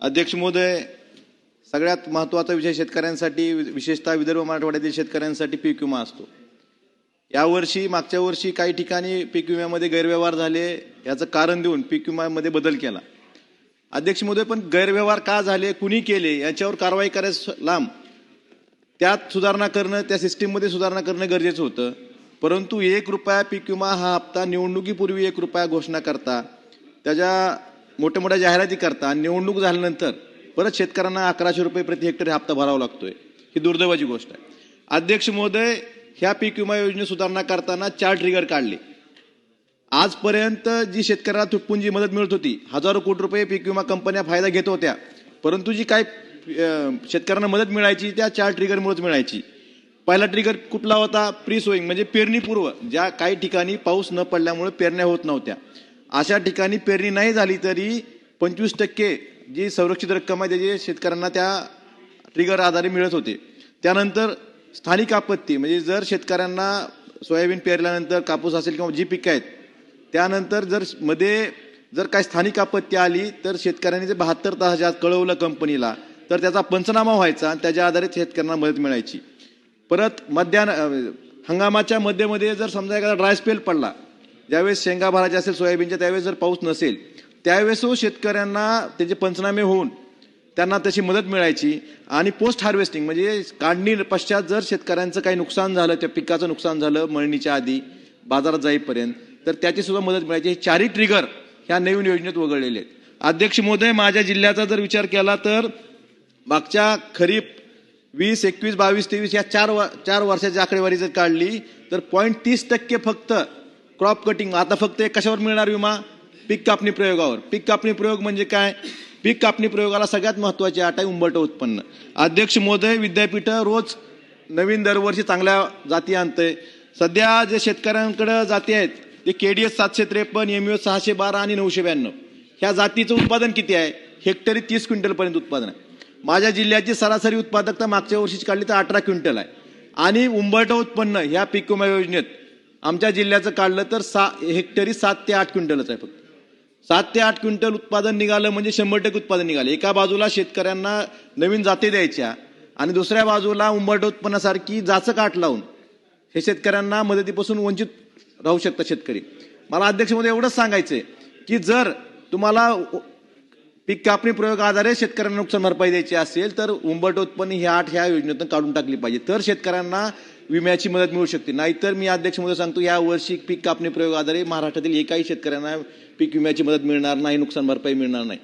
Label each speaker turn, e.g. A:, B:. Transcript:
A: अध्यक्ष महोदय सगळ्यात महत्त्वाचा विषय शेतकऱ्यांसाठी विशेषतः विदर्भ मराठवाड्यातील शेतकऱ्यांसाठी पीक विमा असतो. यावर्षी मागच्या वर्षी काही ठिकाणी पीक विम्यामध्ये गैरव्यवहार झाले याचं कारण देऊन पीक विम्यामध्ये बदल केला. अध्यक्ष महोदय पण गैरव्यवहार का झाले कुणी केले याच्यावर कारवाई करायचं लांब त्यात सुधारणा करणं त्या सिस्टीममध्ये सुधारणा करणं गरजेचं होतं. परंतु एक रुपया पीक विमा हा हप्ता निवडणुकीपूर्वी एक रुपया घोषणा करता त्याच्या मोठ्या मोठ्या जाहिराती करता आणि निवडणूक झाल्यानंतर परत शेतकऱ्यांना अकराशे रुपये प्रति हेक्टर हप्ता भरावा लागतोय. ही दुर्दैवाची गोष्ट आहे. अध्यक्ष महोदय ह्या पीक विमा योजने सुधारणा करताना चार ट्रिगर काढले. आजपर्यंत जी शेतकऱ्याला तुटपुंजी मदत मिळत होती हजारो कोटी रुपये पीक विमा कंपन्या फायदा घेत होत्या. परंतु जी काय शेतकऱ्यांना मदत मिळायची त्या चार ट्रिगरमुळेच मिळायची. पहिला ट्रिगर कुठला होता? प्री सोईंग म्हणजे पेरणीपूर्व. ज्या काही ठिकाणी पाऊस न पडल्यामुळे पेरण्या होत नव्हत्या. अशा ठिकाणी पेरणी नाही झाली तरी पंचवीस टक्के जी संरक्षित रक्कम आहे त्याची शेतकऱ्यांना त्या ट्रिगर आधारे मिळत होते. त्यानंतर स्थानिक आपत्ती म्हणजे जर शेतकऱ्यांना सोयाबीन पेरल्यानंतर कापूस असेल किंवा जी पिकं आहेत त्यानंतर जर मध्ये जर काही स्थानिक आपत्ती आली तर शेतकऱ्यांनी जे बहात्तर तासाच्या आत कळवलं कंपनीला तर त्याचा पंचनामा व्हायचा आणि त्याच्या आधारे शेतकऱ्यांना मदत मिळायची. परत मध्यान हंगामाच्या मध्येमध्ये जर समजा एखादा ड्राय स्पेल पडला ज्यावेळेस शेंगा भरायच्या असेल सोयाबीनच्या त्यावेळेस जर पाऊस नसेल त्यावेळेस हो शेतकऱ्यांना त्याचे पंचनामे होऊन त्यांना तशी मदत मिळायची आणि पोस्ट हार्वेस्टिंग म्हणजे काढणी पश्चात जर शेतकऱ्यांचं काही नुकसान झालं त्या पिकाचं नुकसान झालं मळणीच्या आधी बाजारात जाईपर्यंत तर त्याची सुद्धा मदत मिळायची. हे चारी ट्रिगर ह्या नवीन योजनेत वगळलेले आहेत. अध्यक्ष महोदय माझ्या जिल्ह्याचा जर विचार केला तर मागच्या खरीप वीस एकवीस बावीस तेवीस या चार व- चार वर्षाची आकडेवारी जर काढली तर पॉईंट तीस टक्के फक्त क्रॉप कटिंग. आता फक्त एक कशावर मिळणार विमा? पीक कापणी प्रयोगावर. पीक कापणी प्रयोग म्हणजे काय? पीक कापणी प्रयोगाला सगळ्यात महत्वाची आट आहे उंबरटं उत्पन्न. अध्यक्ष मोदय विद्यापीठ रोज नवीन दरवर्षी चांगल्या जाती आणतंय. सध्या जे शेतकऱ्यांकडे जाती आहेत ते के डी एस सातशे त्रेपन्न एम सहाशे बारा आणि नऊशे ब्याण्णव. ह्या जातीचं उत्पादन किती आहे? हेक्टरी तीस क्विंटलपर्यंत उत्पादन आहे. माझ्या जिल्ह्याची सरासरी उत्पादकता मागच्या वर्षीची काढली तर अठरा क्विंटल आहे. आणि उंबरटं उत्पन्न ह्या पीक विमा योजनेत आमच्या जिल्ह्याचं काढलं तर सा हेक्टरी सात ते आठ क्विंटलच आहे फक्त. सात ते आठ क्विंटल उत्पादन निघालं म्हणजे शंभर टक्के उत्पादन निघालं. एका बाजूला शेतकऱ्यांना नवीन जाती द्यायच्या आणि दुसऱ्या बाजूला उंबरट उत्पन्नासारखी जाचं काठ लावून हे शेतकऱ्यांना मदतीपासून वंचित राहू शकतात शेतकरी. मला अध्यक्षमध्ये एवढंच सांगायचंय की जर तुम्हाला पीक कापणी प्रयोग आधारे शेतकऱ्यांना नुकसान भरपाई द्यायची असेल तर उंबरट उत्पन्न ही आठ ह्या योजनेतून काढून टाकली पाहिजे. तर शेतकऱ्यांना विम्याची मदत मिळू शकते. नाहीतर मी अध्यक्षमध्ये सांगतो या वर्षी पीक कापणी प्रयोग आधारे महाराष्ट्रातील एकाही शेतकऱ्यांना पीक विम्याची मदत मिळणार नाही नुकसान भरपाई मिळणार नाही.